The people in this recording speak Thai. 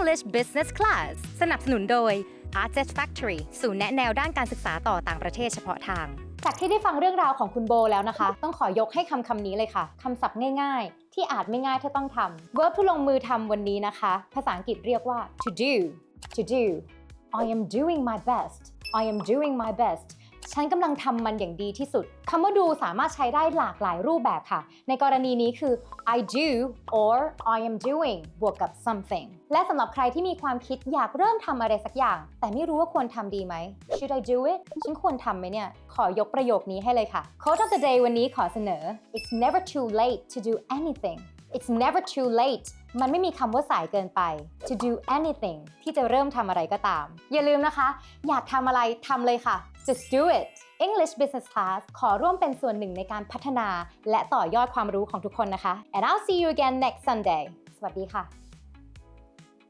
English Business Class สนับสนุนโดย Art Factory ศูนย์แนะแนวด้านการศึกษาต่อต่างประเทศเฉพาะทาง จากที่ได้ฟังเรื่องราวของคุณโบแล้วนะคะ ต้องขอยกให้คำคำนี้เลยค่ะคำศัพท์ง่ายๆ ที่อาจไม่ง่ายถ้าต้องทำ verb ที่ลงมือทำวันนี้นะคะ ภาษาอังกฤษเรียกว่า to do to do I am doing my best I am doing my best ฉันกำลังทำมันอย่างดีที่สุดคำว่า do สามารถใช้ได้หลากหลายรูปแบบค่ะ ในกรณีนี้คือ I do or I am doing บวกกับ something และสำหรับใครที่มีความคิดอยากเริ่มทำอะไรสักอย่าง แต่ไม่รู้ว่าควรทำดีไหม Should I do it ฉันควรทำไหมเนี่ย ขอยกประโยคนี้ให้เลยค่ะ Quote of the day วันนี้ขอเสนอ It's never too late to do anything It's never too late มันไม่มีคำว่าสายเกินไป to do anything ที่จะเริ่มทำอะไรก็ตาม อย่าลืมนะคะ อยากทำอะไรทำเลยค่ะ just do it English Business Class ขอร่วมเป็นส่วนหนึ่งในการพัฒนา และต่อยอดความรู้ของทุกคนนะคะ and I'll see you again next Sunday สวัสดีค่ะ